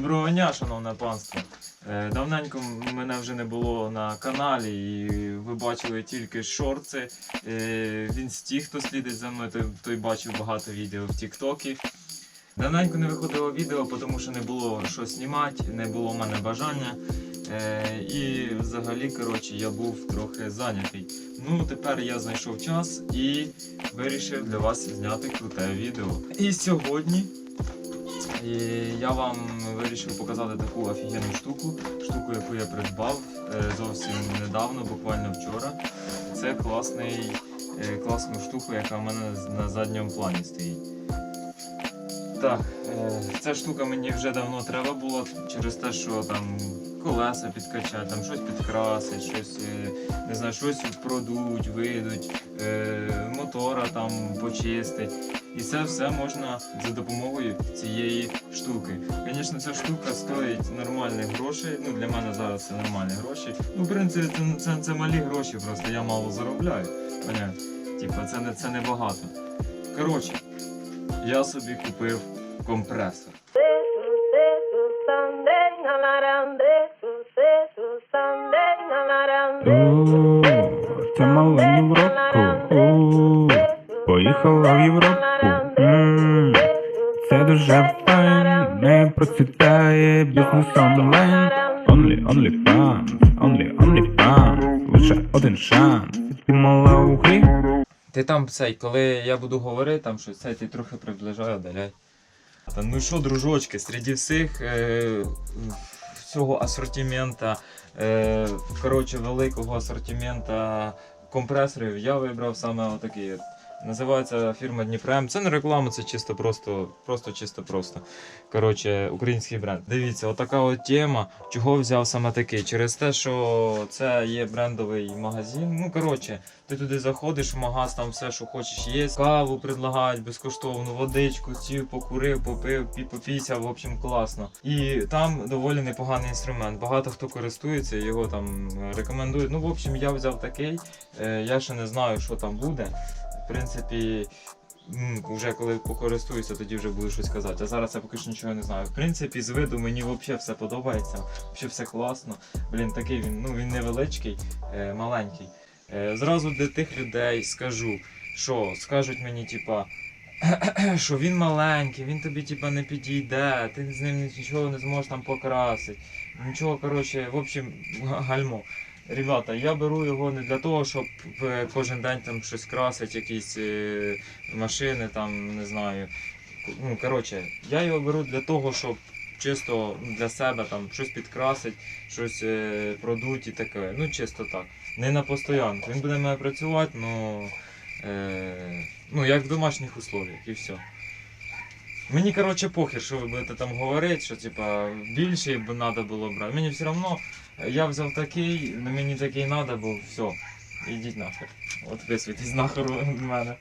Доброго дня, шановне панство. Е, Давненько мене вже не було на каналі, і ви бачили тільки шорти. Е, Він з тих, хто слідить за мною, той, той бачив багато відео в Тіктокі. Давненько не виходило відео, тому що не було що знімати, не було в мене бажання. Е, і взагалі, коротше, я був трохи зайнятий. Ну, тепер я знайшов час і вирішив для вас зняти круте відео. І сьогодні і я вам вирішив показати таку офігенну штуку, штуку, яку я придбав е, зовсім недавно, буквально вчора. Це класний, е, класну штуку, яка в мене на задньому плані стоїть. Так, е, ця штука мені вже давно треба було через те, що там колеса підкачати, там щось підкрасить, щось, не знаю, щось продуть, видуть, е, мотора там почистить. І це все можна за допомогою цієї штуки. Звісно, ця штука стоїть нормальних грошей. Ну, для мене зараз це нормальні гроші. Ну, в принципі, це, це, це малі гроші, просто я мало заробляю. Типа, це не, це не багато. Коротше, я собі купив компресор. О, це мала Європу. О, Поїхала в Європу. Це дуже файн, не процвітає бізнес онлайн. Only, only fans, only, only fans. Лише один шанс. Ти мала у грі. Ти там цей, коли я буду говорити, там щось цей ти трохи приближай, отдаляй. Та ну що, дружочки, серед всіх е, всього асортимента, е, коротше, великого асортимента компресорів, я вибрав саме отакий. Називається фірма Дніпрем. Це не реклама, це чисто просто, просто чисто просто. Коротше, український бренд. Дивіться, отака от тема. Чого взяв саме такий? Через те, що це є брендовий магазин. Ну, коротше, ти туди заходиш в магаз, там все, що хочеш, є. Каву предлагають безкоштовну, водичку, сів, покурив, попив, пі- попісяв, в общем, класно. І там доволі непоганий інструмент. Багато хто користується, його там рекомендують. Ну, в общем, я взяв такий. Е, Я ще не знаю, що там буде. Принципі. Вже коли покористуюся, тоді вже буду щось казати. А зараз я поки що нічого не знаю. В принципі, з виду мені взагалі все подобається, взагалі все класно. Блін, такий він, ну він невеличкий, е, маленький. Е, Зразу для тих людей скажу, що скажуть мені, типа, що він маленький, він тобі типа не підійде, ти з ним нічого не зможеш там покрасити. Нічого, коротше, в общем, гальмо. Ребята, я беру його не для того, щоб е, кожен день там щось красити, якісь е, машини, там, не знаю. Ну, коротше, я його беру для того, щоб чисто ну, для себе там щось підкрасити, щось е, продуть і таке. Ну, чисто так. Не на постоянку. Він буде мене працювати, ну, е, ну як в домашніх условиях і все. Мені, коротше, похер, що ви будете там говорити, що типа більше б треба було брати. Мені все одно, я взяв такий, мені такий треба був, все. Ідіть нахер. От висвітись нахер від мене.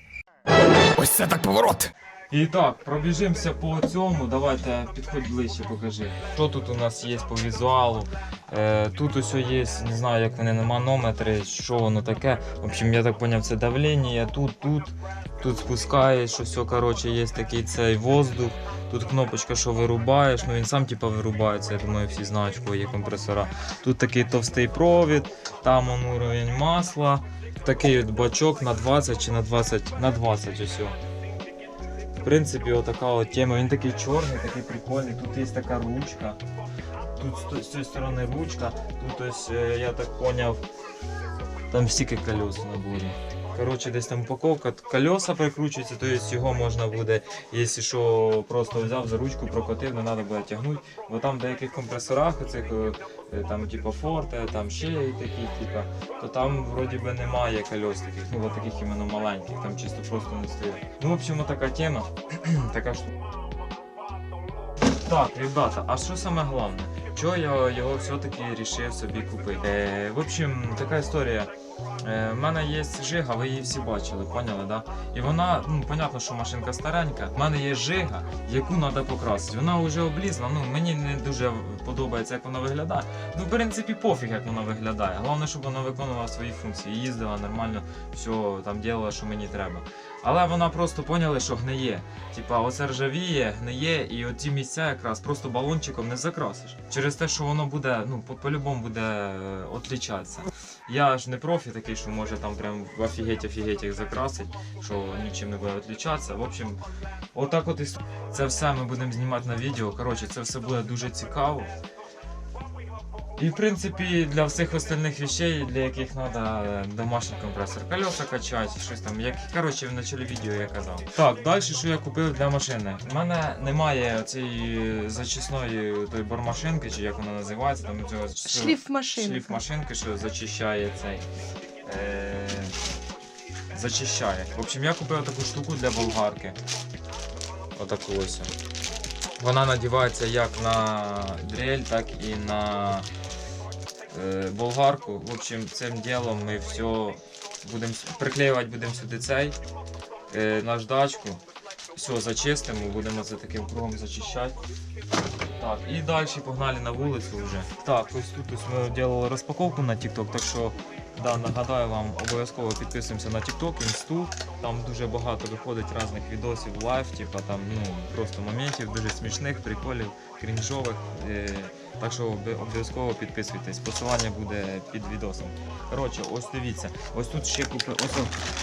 Ось це так поворот. І так, пробіжимося по цьому. Давайте підходь ближче, покажи. Що тут у нас є по візуалу? Е, тут ось є, не знаю, як вони на манометри, що воно таке. В общем, я так зрозумів, це давлення, тут, тут, тут спускаєш, що все, коротше, є такий цей воздух. Тут кнопочка, що вирубаєш, ну він сам типа вирубається, я думаю, всі знають, кого є компресора. Тут такий товстий провід, там он уровень масла, такий от бачок на 20 чи на 20, на 20 ось. Принципі, отака от тема. Він такий чорний, такий прикольний. Тут є така ручка. Тут з цієї сторони ручка. Тут ось, е, я так поняв, там стільки колес в наборі. Коротше, десь там упаковка, колеса прикручуються, то есть його можна буде, якщо що, просто взяв за ручку, прокотив, не треба буде тягнути. Бо там в деяких компресорах, оцих, е, там, типу Форте, там ще і такі, типу, то там вроді би немає кольос таких, ну от таких іменно маленьких, там чисто просто не стоять. Ну, в общем, така тема, така штука. Так, ребята, а що саме головне? Чого я його все-таки вирішив собі купити? Е, в общем, така історія. Е, в мене є жига, ви її всі бачили, поняли, да? І вона, ну, понятно, що машинка старенька. В мене є жига, яку треба покрасити. Вона вже облізла, ну мені не дуже подобається, як вона виглядає. Ну, в принципі, пофіг, як вона виглядає. Головне, щоб вона виконувала свої функції, їздила нормально, все там робила, що мені треба. Але вона просто поняли, що гниє. Типа, оце ржавіє, гниє, і оті місця якраз просто балончиком не закрасиш. Через те, що воно буде, ну, по- по-любому буде е, отлічатися. Я ж не профі такий, що може там прям офігеть офігеть їх закрасить, що нічим не буде відлічатися. В общем, отак от і це все ми будемо знімати на відео. Коротше, це все буде дуже цікаво. І в принципі для всіх остальних вещей, для яких треба домашній компресор, колеса качати, щось там. Як коротше в началі відео я казав. Так, далі що я купив для машини. У мене немає цієї зачисної той бормашинки, чи як вона називається, там цього Шліф машини. шліф машинки, що зачищає цей. Е, зачищає. В общем, я купив таку штуку для болгарки. Отаку ось. Вона надівається як на дрель, так і на болгарку. В общем, цим ділом ми все будемо приклеювати будемо сюди цей е, наждачку. Все, зачистимо, будемо за таким кругом зачищати. Так, і далі погнали на вулицю вже. Так, ось тут ось ми робили розпаковку на TikTok, так що да, нагадаю вам, обов'язково підписуємося на TikTok, інсту. Там дуже багато виходить різних відосів лайв, типа там ну просто моментів дуже смішних, приколів, крінжових. Е, так що обов'язково підписуйтесь. Посилання буде під відосом. Коротше, ось дивіться, ось тут ще купив. Ось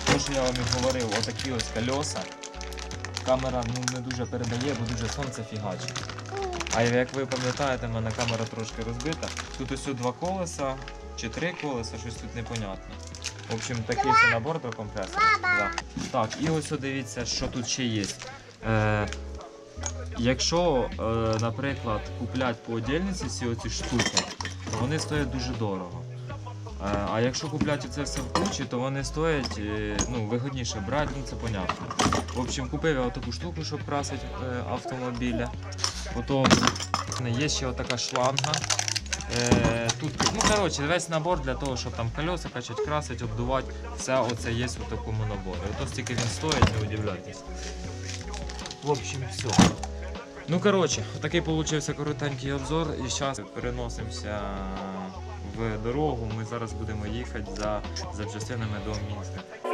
то, що я вам і говорив, отакі ось кольоса. Камера ну, не дуже передає, бо дуже сонце фігачить. А як ви пам'ятаєте, в мене камера трошки розбита. Тут ось два колеса чи три колеса, щось тут непонятно. В общем, такий ще набор до компресора. Да. Так, і ось дивіться, що тут ще є. Е, якщо, е, наприклад, купляти по отдельниці ці оці штуки, то вони стоять дуже дорого. Е, а якщо купляти це все в кучі, то вони стоять е, ну, вигодніше брати, ну це понятно. В общем, купив я таку штуку, щоб красити автомобіля. Потім є ще отака шланга. Тут, ну коротше, весь набор для того, щоб там колеса качати, красити, обдувати. Все оце є в такому наборі. Ото стільки він стоїть, не удивляйтесь. В общем, все. Ну коротше, такий получився коротенький обзор. І зараз переносимося в дорогу. Ми зараз будемо їхати за запчастинами до Мінська.